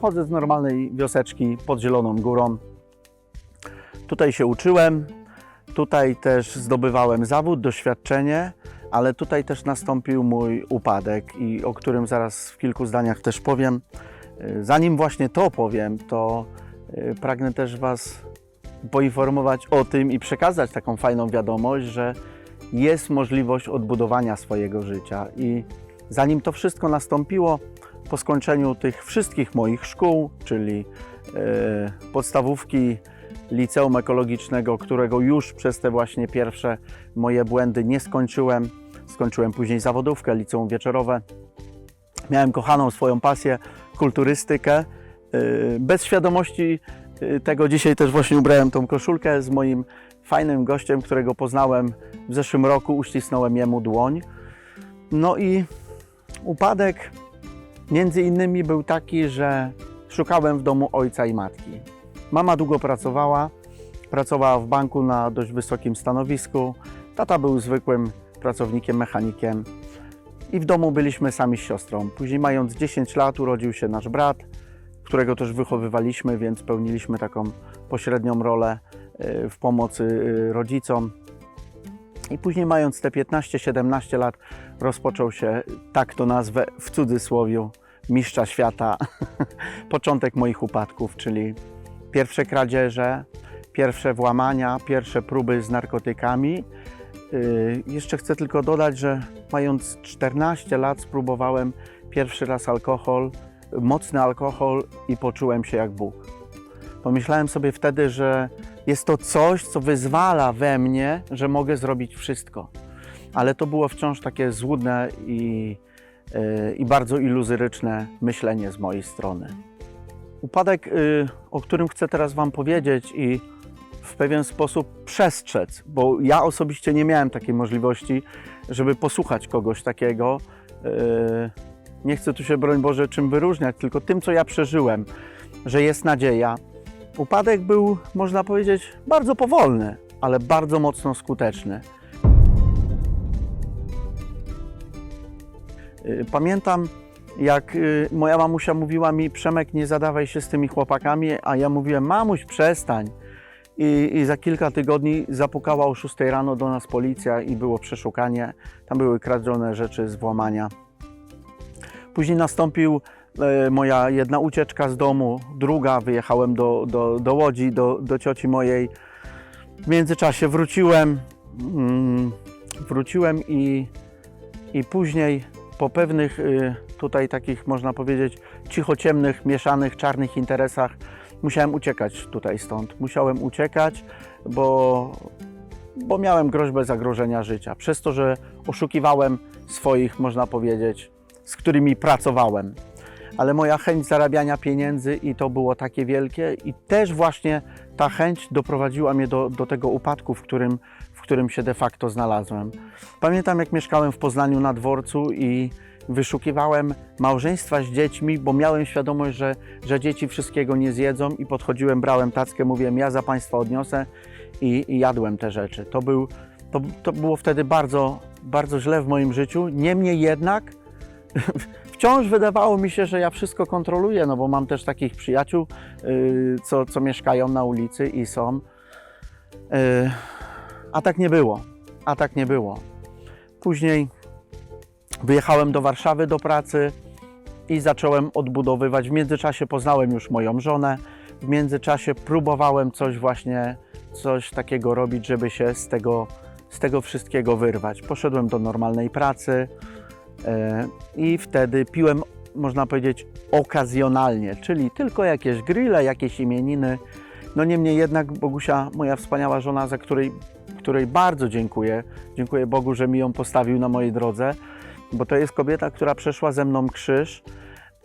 pochodzę z normalnej wioseczki pod Zieloną Górą. Tutaj się uczyłem, tutaj też zdobywałem zawód, doświadczenie, ale tutaj też nastąpił mój upadek i o którym zaraz w kilku zdaniach też powiem. Y, Zanim właśnie to powiem, to y, pragnę też Was poinformować o tym i przekazać taką fajną wiadomość, że jest możliwość odbudowania swojego życia. I zanim to wszystko nastąpiło, po skończeniu tych wszystkich moich szkół, czyli e, podstawówki, liceum ekologicznego, którego już przez te właśnie pierwsze moje błędy nie skończyłem, skończyłem później zawodówkę, liceum wieczorowe. Miałem kochaną swoją pasję, kulturystykę. E, Bez świadomości e, tego dzisiaj też właśnie ubrałem tą koszulkę z moim fajnym gościem, którego poznałem w zeszłym roku, uścisnąłem jemu dłoń. No i upadek między innymi był taki, że szukałem w domu ojca i matki. Mama długo pracowała, pracowała w banku na dość wysokim stanowisku. Tata był zwykłym pracownikiem, mechanikiem. I w domu byliśmy sami z siostrą. Później, mając 10 lat, urodził się nasz brat, którego też wychowywaliśmy, więc pełniliśmy taką pośrednią rolę y, w pomocy y, rodzicom. I później, mając te 15-17 lat, rozpoczął się, tak to nazwę w cudzysłowie, mistrza świata, początek moich upadków, czyli pierwsze kradzieże, pierwsze włamania, pierwsze próby z narkotykami. Yy, jeszcze chcę tylko dodać, że mając 14 lat spróbowałem pierwszy raz alkohol, mocny alkohol i poczułem się jak Bóg. Pomyślałem sobie wtedy, że jest to coś, co wyzwala we mnie, że mogę zrobić wszystko. Ale to było wciąż takie złudne i, yy, i bardzo iluzoryczne myślenie z mojej strony. Upadek, yy, o którym chcę teraz Wam powiedzieć i w pewien sposób przestrzec, bo ja osobiście nie miałem takiej możliwości, żeby posłuchać kogoś takiego. Yy, Nie chcę tu się, broń Boże, czym wyróżniać, tylko tym, co ja przeżyłem, że jest nadzieja. Upadek był, można powiedzieć, bardzo powolny, ale bardzo mocno skuteczny. Y, Pamiętam, jak y, moja mamusia mówiła mi, Przemek, nie zadawaj się z tymi chłopakami, a ja mówiłem, mamuś, przestań. I, I za kilka tygodni zapukała o 6 rano do nas policja i było przeszukanie. Tam były kradzione rzeczy z włamania. Później nastąpił moja jedna ucieczka z domu, druga, wyjechałem do, do, do Łodzi, do, do cioci mojej. W międzyczasie wróciłem, mm, wróciłem i, i później po pewnych y, tutaj takich, można powiedzieć, cichociemnych, mieszanych, czarnych interesach musiałem uciekać tutaj stąd. Musiałem uciekać, bo, bo miałem groźbę zagrożenia życia. Przez to, że oszukiwałem swoich, można powiedzieć, z którymi pracowałem. Ale moja chęć zarabiania pieniędzy i to było takie wielkie i też właśnie ta chęć doprowadziła mnie do, do tego upadku, w którym, w którym się de facto znalazłem. Pamiętam, jak mieszkałem w Poznaniu na dworcu i wyszukiwałem małżeństwa z dziećmi, bo miałem świadomość, że, że dzieci wszystkiego nie zjedzą i podchodziłem, brałem tackę, mówiłem, ja za Państwa odniosę i, i jadłem te rzeczy. To, był, to, to było wtedy bardzo, bardzo źle w moim życiu. Niemniej jednak wciąż wydawało mi się, że ja wszystko kontroluję, no bo mam też takich przyjaciół, yy, co, co mieszkają na ulicy i są. Yy, a tak nie było. A tak nie było. Później wyjechałem do Warszawy do pracy i zacząłem odbudowywać. W międzyczasie poznałem już moją żonę. W międzyczasie próbowałem coś właśnie, coś takiego robić, żeby się z tego, z tego wszystkiego wyrwać. Poszedłem do normalnej pracy i wtedy piłem, można powiedzieć, okazjonalnie, czyli tylko jakieś grille, jakieś imieniny. No niemniej jednak Bogusia, moja wspaniała żona, za której, której bardzo dziękuję, dziękuję Bogu, że mi ją postawił na mojej drodze, bo to jest kobieta, która przeszła ze mną krzyż,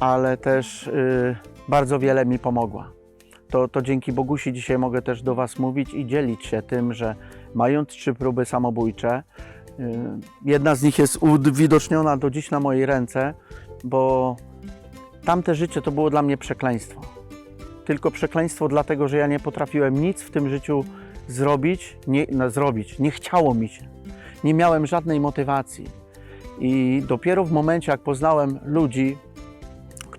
ale też y, bardzo wiele mi pomogła. To, to dzięki Bogusi dzisiaj mogę też do Was mówić i dzielić się tym, że mając trzy próby samobójcze, jedna z nich jest uwidoczniona do dziś na mojej ręce, bo tamte życie to było dla mnie przekleństwo. Tylko przekleństwo dlatego, że ja nie potrafiłem nic w tym życiu zrobić, nie, no, zrobić. Nie chciało mi się. Nie miałem żadnej motywacji. I dopiero w momencie, jak poznałem ludzi,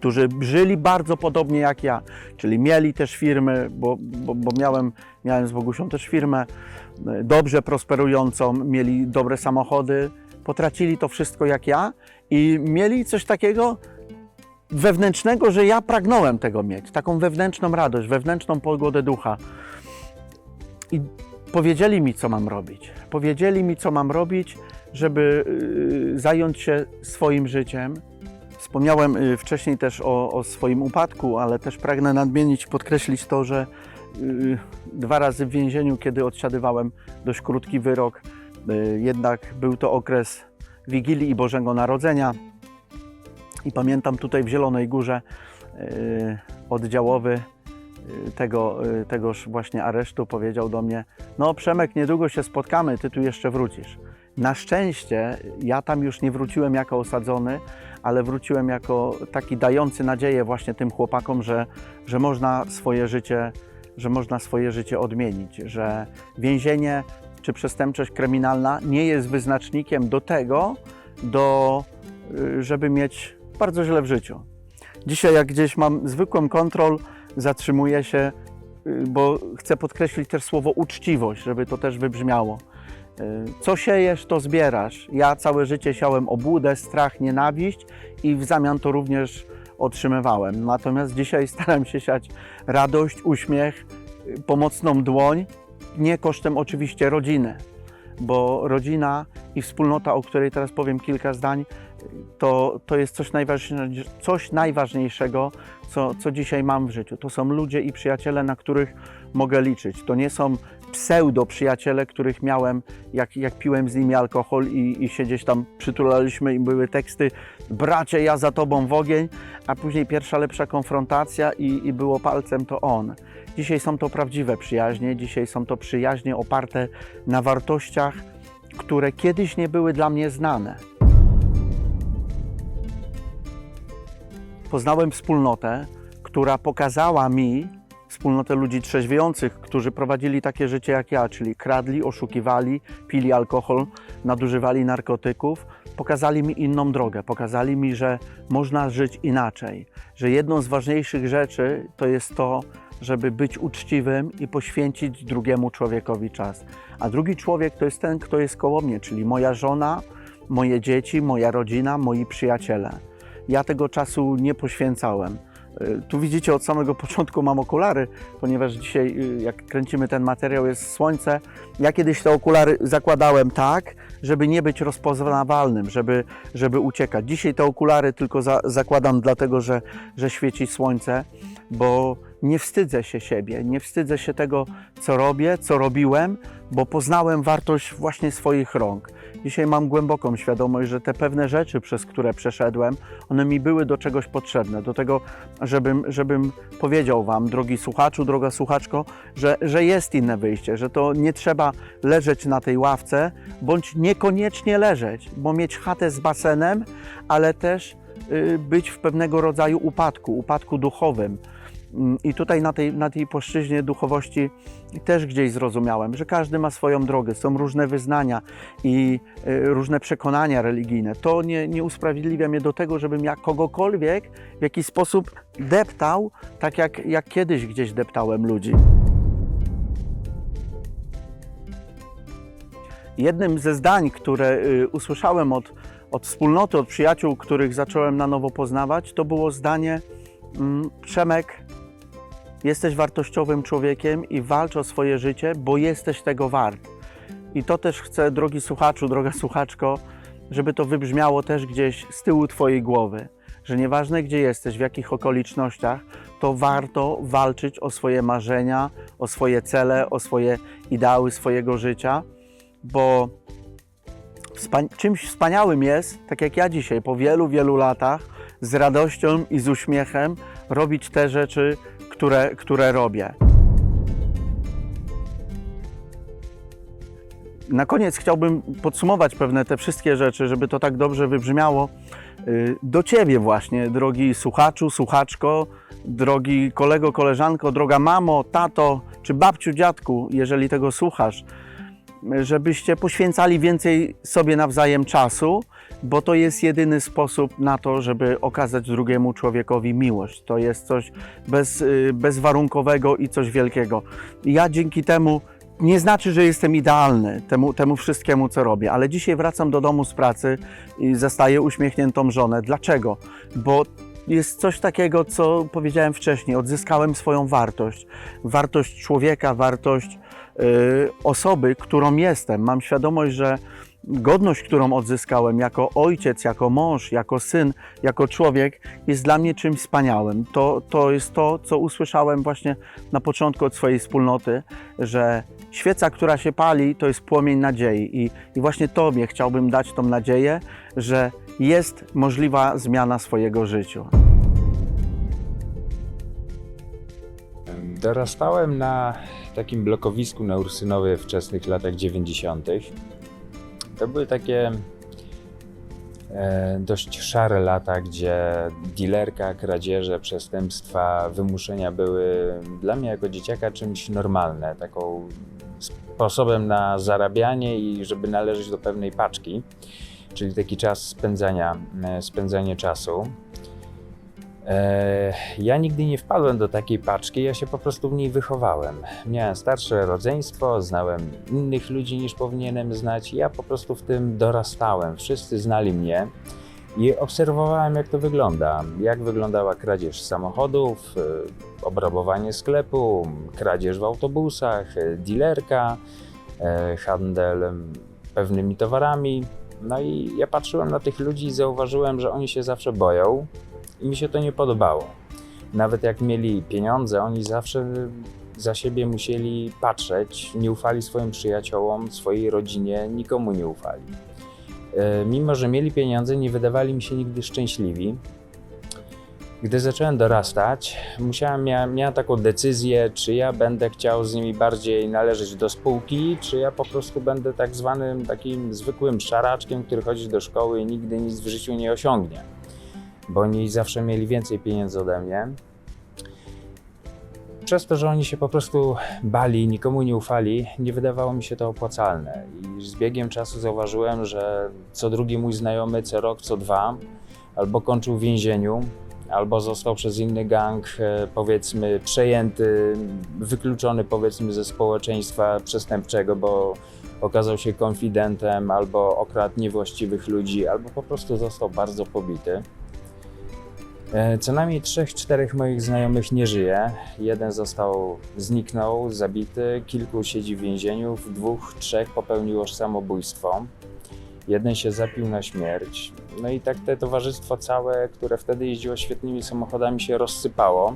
którzy żyli bardzo podobnie jak ja, czyli mieli też firmy, bo, bo, bo miałem, miałem z Bogusią też firmę e, dobrze prosperującą, mieli dobre samochody, potracili to wszystko jak ja i mieli coś takiego wewnętrznego, że ja pragnąłem tego mieć, taką wewnętrzną radość, wewnętrzną pogodę ducha. I powiedzieli mi, co mam robić. Powiedzieli mi, co mam robić, żeby y, zająć się swoim życiem. Wspomniałem y, wcześniej też o, o swoim upadku, ale też pragnę nadmienić, podkreślić to, że y, dwa razy w więzieniu, kiedy odsiadywałem dość krótki wyrok, y, jednak był to okres Wigilii i Bożego Narodzenia. I pamiętam tutaj w Zielonej Górze oddziałowy tego, tegoż właśnie aresztu powiedział do mnie: No, Przemek, niedługo się spotkamy, ty tu jeszcze wrócisz. Na szczęście ja tam już nie wróciłem jako osadzony, ale wróciłem jako taki dający nadzieję właśnie tym chłopakom, że, że można swoje życie, że można swoje życie odmienić, że więzienie czy przestępczość kryminalna nie jest wyznacznikiem do tego, do, y, żeby mieć bardzo źle w życiu. Dzisiaj jak gdzieś mam zwykłą kontrol, zatrzymuję się, y, bo chcę podkreślić też słowo uczciwość, żeby to też wybrzmiało. Y, Co siejesz, to zbierasz. Ja całe życie siałem obłudę, strach, nienawiść i w zamian to również otrzymywałem. Natomiast dzisiaj staram się siać radość, uśmiech, y, pomocną dłoń, nie kosztem oczywiście rodziny, bo rodzina i wspólnota, o której teraz powiem kilka zdań, to, to jest coś, coś najważniejszego, co, co dzisiaj mam w życiu. To są ludzie i przyjaciele, na których mogę liczyć. To nie są pseudo przyjaciele, których miałem, jak, jak piłem z nimi alkohol i, i się gdzieś tam przytulaliśmy i były teksty bracie, ja za tobą w ogień, a później pierwsza lepsza konfrontacja i, i było palcem to on. Dzisiaj są to prawdziwe przyjaźnie, dzisiaj są to przyjaźnie oparte na wartościach, które kiedyś nie były dla mnie znane. Poznałem wspólnotę, która pokazała mi wspólnotę ludzi trzeźwiejących, którzy prowadzili takie życie jak ja, czyli kradli, oszukiwali, pili alkohol, nadużywali narkotyków. Pokazali mi inną drogę, pokazali mi, że można żyć inaczej, że jedną z ważniejszych rzeczy to jest to, żeby być uczciwym i poświęcić drugiemu człowiekowi czas. A drugi człowiek to jest ten, kto jest koło mnie, czyli moja żona, moje dzieci, moja rodzina, moi przyjaciele. Ja tego czasu nie poświęcałem. Y, Tu widzicie, od samego początku mam okulary, ponieważ dzisiaj, y, jak kręcimy ten materiał, jest słońce. Ja kiedyś te okulary zakładałem tak, żeby nie być rozpoznawalnym, żeby, żeby uciekać. Dzisiaj te okulary tylko za, zakładam dlatego, że, że świeci słońce, bo nie wstydzę się siebie, nie wstydzę się tego, co robię, co robiłem, bo poznałem wartość właśnie swoich rąk. Dzisiaj mam głęboką świadomość, że te pewne rzeczy, przez które przeszedłem, one mi były do czegoś potrzebne, do tego, żebym, żebym powiedział Wam, drogi słuchaczu, droga słuchaczko, że, że jest inne wyjście, że to nie trzeba leżeć na tej ławce, bądź niekoniecznie leżeć, bo mieć chatę z basenem, ale też y, być w pewnego rodzaju upadku, upadku duchowym. Mm, I tutaj na tej, na tej płaszczyźnie duchowości też gdzieś zrozumiałem, że każdy ma swoją drogę, są różne wyznania i y, różne przekonania religijne. To nie, nie usprawiedliwia mnie do tego, żebym ja kogokolwiek w jakiś sposób deptał, tak jak, jak kiedyś gdzieś deptałem ludzi. Jednym ze zdań, które y, usłyszałem od, od wspólnoty, od przyjaciół, których zacząłem na nowo poznawać, to było zdanie: mm, Przemek, jesteś wartościowym człowiekiem i walcz o swoje życie, bo jesteś tego wart. I to też chcę, drogi słuchaczu, droga słuchaczko, żeby to wybrzmiało też gdzieś z tyłu Twojej głowy, że nieważne gdzie jesteś, w jakich okolicznościach, to warto walczyć o swoje marzenia, o swoje cele, o swoje ideały swojego życia, bo czymś wspaniałym jest, tak jak ja dzisiaj, po wielu, wielu latach, z radością i z uśmiechem robić te rzeczy, które, które robię. Na koniec chciałbym podsumować pewne te wszystkie rzeczy, żeby to tak dobrze wybrzmiało y, do Ciebie właśnie, drogi słuchaczu, słuchaczko, drogi kolego, koleżanko, droga mamo, tato czy babciu, dziadku, jeżeli tego słuchasz, żebyście poświęcali więcej sobie nawzajem czasu, bo to jest jedyny sposób na to, żeby okazać drugiemu człowiekowi miłość. To jest coś bez, y, bezwarunkowego i coś wielkiego. Ja dzięki temu nie znaczy, że jestem idealny temu, temu wszystkiemu, co robię, ale dzisiaj wracam do domu z pracy i zastaję uśmiechniętą żonę. Dlaczego? Bo jest coś takiego, co powiedziałem wcześniej. Odzyskałem swoją wartość. Wartość człowieka, wartość y, osoby, którą jestem. Mam świadomość, że godność, którą odzyskałem jako ojciec, jako mąż, jako syn, jako człowiek, jest dla mnie czymś wspaniałym. To, to jest to, co usłyszałem właśnie na początku od swojej wspólnoty, że świeca, która się pali, to jest płomień nadziei. I, i właśnie Tobie chciałbym dać tą nadzieję, że jest możliwa zmiana swojego życia. Dorastałem na takim blokowisku na Ursynowie w wczesnych latach 90. To były takie e, dość szare lata, gdzie dealerka, kradzieże, przestępstwa, wymuszenia były dla mnie jako dzieciaka czymś normalne, taką sposobem na zarabianie i żeby należeć do pewnej paczki, czyli taki czas spędzania, e, spędzanie czasu. E, Ja nigdy nie wpadłem do takiej paczki, ja się po prostu w niej wychowałem. Miałem starsze rodzeństwo, znałem innych ludzi niż powinienem znać. Ja po prostu w tym dorastałem. Wszyscy znali mnie i obserwowałem, jak to wygląda. Jak wyglądała kradzież samochodów, e, obrabowanie sklepu, kradzież w autobusach, e, dealerka, e, handel pewnymi towarami. No i ja patrzyłem na tych ludzi i zauważyłem, że oni się zawsze boją i mi się to nie podobało. Nawet jak mieli pieniądze, oni zawsze za siebie musieli patrzeć, nie ufali swoim przyjaciołom, swojej rodzinie, nikomu nie ufali. E, Mimo, że mieli pieniądze, nie wydawali mi się nigdy szczęśliwi. Gdy zacząłem dorastać, musiałem, miałem, taką decyzję, czy ja będę chciał z nimi bardziej należeć do spółki, czy ja po prostu będę tak zwanym takim zwykłym szaraczkiem, który chodzi do szkoły i nigdy nic w życiu nie osiągnie bo oni zawsze mieli więcej pieniędzy ode mnie. Przez to, że oni się po prostu bali, nikomu nie ufali, nie wydawało mi się to opłacalne. I z biegiem czasu zauważyłem, że co drugi mój znajomy, co rok, co dwa, albo kończył w więzieniu, albo został przez inny gang, e, powiedzmy, przejęty, wykluczony, powiedzmy, ze społeczeństwa przestępczego, bo okazał się konfidentem, albo okradł niewłaściwych ludzi, albo po prostu został bardzo pobity. E, Co najmniej trzech, czterech moich znajomych nie żyje. Jeden został, zniknął, zabity, kilku siedzi w więzieniu, w dwóch, trzech popełniło samobójstwo. Jeden się zapił na śmierć. No i tak te towarzystwo całe, które wtedy jeździło świetnymi samochodami, się rozsypało.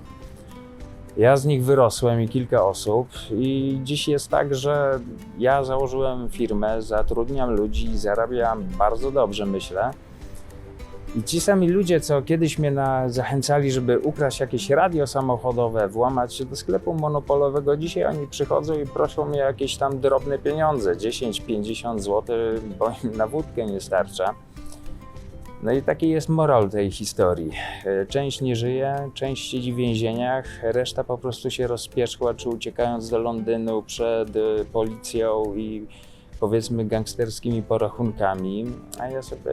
Ja z nich wyrosłem i kilka osób, i dziś jest tak, że ja założyłem firmę, zatrudniam ludzi, zarabiam bardzo dobrze, myślę. I ci sami ludzie, co kiedyś mnie na, zachęcali, żeby ukraść jakieś radio samochodowe, włamać się do sklepu monopolowego, dzisiaj oni przychodzą i proszą mnie jakieś tam drobne pieniądze, 10-50 zł, bo im na wódkę nie starcza. No i taki jest moral tej historii. E, Część nie żyje, część siedzi w więzieniach, reszta po prostu się rozpieszła, czy uciekając do Londynu przed e, policją i powiedzmy gangsterskimi porachunkami, a ja sobie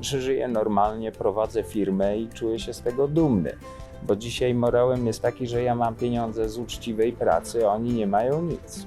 żyję normalnie, prowadzę firmę i czuję się z tego dumny. Bo dzisiaj morałem jest taki, że ja mam pieniądze z uczciwej pracy, a oni nie mają nic.